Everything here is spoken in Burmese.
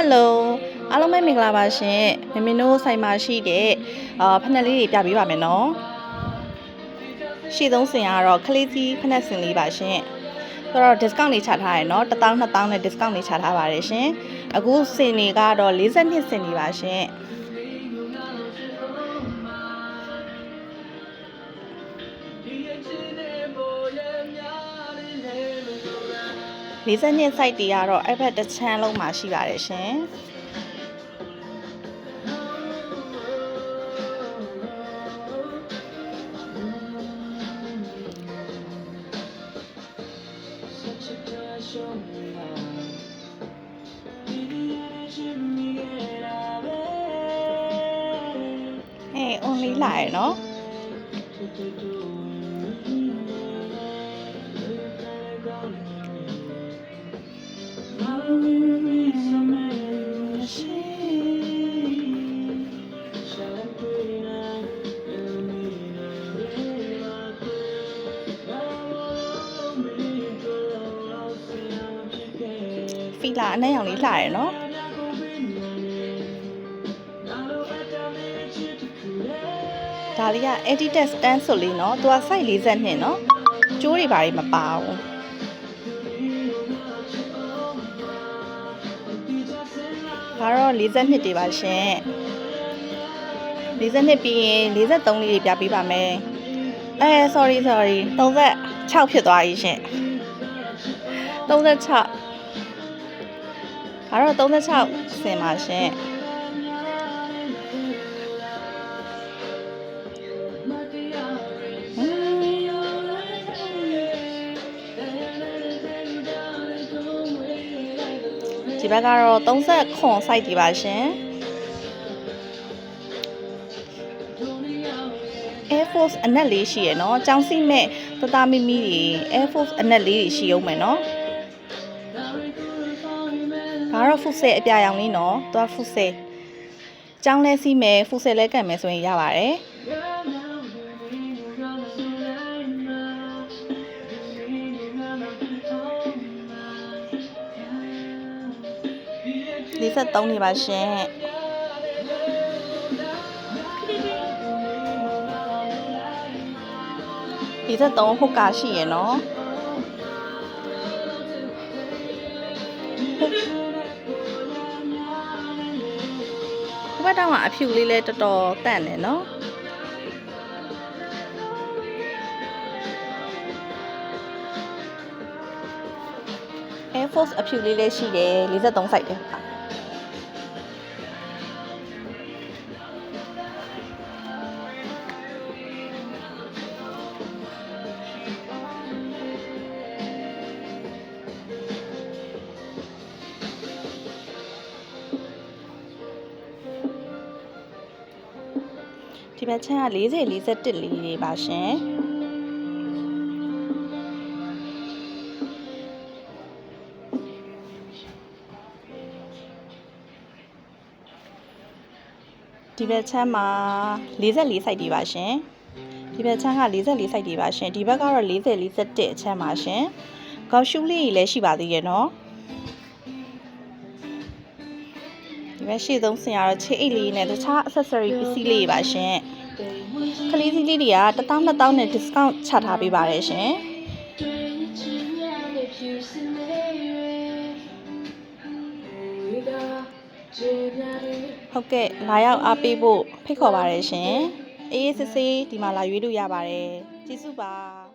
ဟယ်လိုအားလုံးပဲမင်္ဂလာပါရှင်မမင်းတို့ဆိုင်မှာရှိတဲ့အာဖက်နက်လေးတွေပြပေးပါမယ်နော်ရှေ့ဆုံးစင်ကတော့ခလေးကြီးဖက်နက်စင်လေးပါရှင်ဆိုတော့ discount လေးချထားရယ်နော်1000 2000နဲ့ discount လေးချထားပါတယ်ရှင်အခုစင်တွေကတော့42စင်နေပါရှင် 42 site တွေကတော့အဲ့ဘက်တစ်ချမ်းလုံးမှာရှိပါတယ်ရှင်အဲ only လာရယ်နော် ဖီလာအနက်ရောင်လေးလှတယ်နော်ဒါလေးက edited stand ဆိုလေးနော်သူက site 40နှစ်နော်ကျိုးတွေဘာတွေမပါဘူးဒါတော့40နှစ်တွေပါရှင်40နှစ်ပြီးရင်43လေးတွေပြပေးပါမယ်အဲ sorry sorry 36ဖြစ်သွားပြီရှင်36 ။ဒါတော့36ဆင်ပါရှင်။ဒီဘက်ကတော့39 site ဒီပါရှင်။ Air Force အနက်လေးရှိရယ်နော်။ကြောင်စီမဲ့တသားမိမိတွေ Air Force အနက်လေးတွေရှိအောင်မယ်နော်။ ဒါတော့ဖုဆဲအပြာရောင်လေးနော်သွားဖုဆဲကြောင်းလဲစီးမယ်ဖုဆဲလဲကတ်မယ်ဆိုရင်ရပါတယ်လေးဆက်သုံးနေပါရှင်ဒီသက်သုံးဟုတ်ကရှိရယ်နော် က်တောင်ကအဖြူလေးလဲတော်တော်တန့်တယ်နော်။ Air Force အဖြူလေးလေးရှိတယ်43 site တယ် ဒီဘက်ချမ်းက40 41လေးတွေပါရှင်ဒီဘက်ချမ်းမှာ44 site တွေပါရှင်ဒီဘက်ချမ်းက44 site တွေပါရှင်ဒီဘက်ကတော့40 41အချမ်းပါရှင်ကောက်ရှူးလေးကြီးလည်းရှိပါသေးရဲ့နော် ဒီဘက်ရှေ့ဆုံးဆင်ရတော့ချေအိတ်လေးနဲ့တခြား accessory ပစ္စည်းလေးတွေပါရှင်ကလေးစီးလေးတွေက1000 2000နဲ့ discount ချထားပေးပါတယ်ရှင်ဟုတ်ကဲ့လာရောက်အားပေးဖို့ဖိတ်ခေါ်ပါတယ်ရှင်အေးအေးဆေးဆေးဒီမှာလာရွေးလို့ရပါတယ်ကျေးဇူးပါ